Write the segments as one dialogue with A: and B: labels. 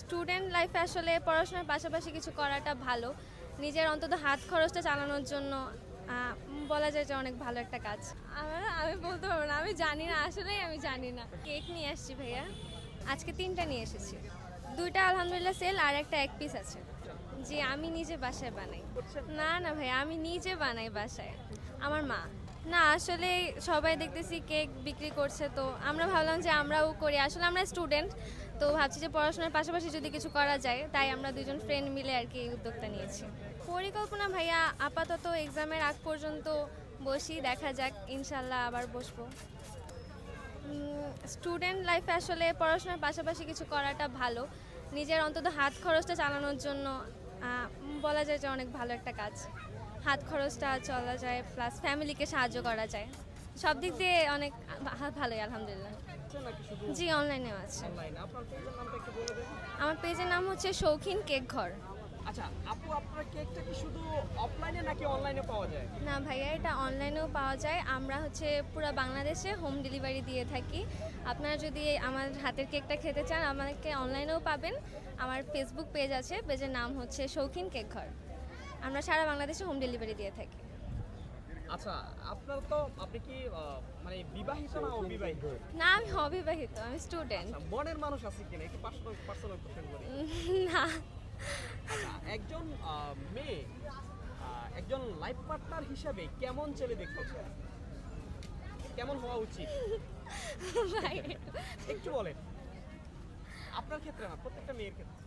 A: Student লাইফে আসলে পড়াশোনার পাশাপাশি কিছু করাটা ভালো। নিজের অন্তত হাত খরচটা চালানোর জন্য বলা যায় যে অনেক ভালো একটা কাজ। আমার আমি বলতে পারব না, আমি জানি না, আসলেই আমি জানি না। কেক নিয়ে আসছি ভাইয়া। আজকে তিনটা নিয়ে এসেছি। দুইটা আলহামদুলিল্লাহ সেল, আর একটা এক পিস আছে। যে আমি নিজে বাসায় বানাই। না না ভাই আমি নিজে বানাই বাসায়। আমার মা। না, আসলে সবাই দেখতেছি কেক বিক্রি করছে, তো আমরা ভাবলাম যে আমরাও করি। আসলে আমরা স্টুডেন্ট, তো ভাবছি যে পড়াশোনার পাশাপাশি যদি কিছু করা যায়, তাই আমরা দুজন ফ্রেন্ড মিলে আর কি এই উদ্যোগটা নিয়েছি। পরিকল্পনা ভাইয়া, আপাতত এক্সামের আগ পর্যন্ত বসি, দেখা যাক, ইনশাল্লাহ আবার বসবো। স্টুডেন্ট লাইফে আসলে পড়াশোনার পাশাপাশি কিছু করাটা ভালো। নিজের অন্তত হাত খরচটা চালানোর জন্য বলা যায় যে অনেক ভালো একটা কাজ। হাত খরচটা চলা যায় প্লাস ফ্যামিলিকে সাহায্য করা যায়। সব দিক দিয়ে অনেক ভালোই আলহামদুলিল্লাহ। জি অনলাইনেও আছে। আমার পেজের নাম হচ্ছে শৌখিন কেক ঘর।
B: আচ্ছা আপু আপনার কেকটা কি শুধু অফলাইনে নাকি অনলাইনে পাওয়া যায়?
A: না ভাইয়া এটা অনলাইনেও পাওয়া যায়। আমরা হচ্ছে পুরো বাংলাদেশে হোম ডেলিভারি দিয়ে থাকি। আপনারা যদি আমার হাতের কেকটা খেতে চান আমাকে অনলাইনেও পাবেন। আমার ফেসবুক পেজ আছে পেজের নাম হচ্ছে শৌখিন কেক ঘর। আমরা সারা বাংলাদেশে হোম ডেলিভারি দিয়ে থাকি।
B: আচ্ছা আপনার তো আপনি কি মানে বিবাহিত না অবিবাহিত?
A: না আমি অবিবাহিত আমি স্টুডেন্ট
B: আচ্ছা, মনের মানুষ আছে কিনা একটু পার্সোনাল পার্সোনাল কোশ্চেন করি।
A: না।
B: আচ্ছা, একজন মেয়ে একজন লাইফ পার্টনার হিসাবে কেমন ছেলে দেখতে চায়? কেমন হওয়া উচিত? একটু বলেন। আপনার ক্ষেত্রে না প্রত্যেকটা মেয়ের ক্ষেত্রে।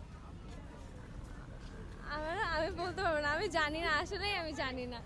A: আমার আমি বলতে পারব আমি জানি না আসলেই আমি জানি না।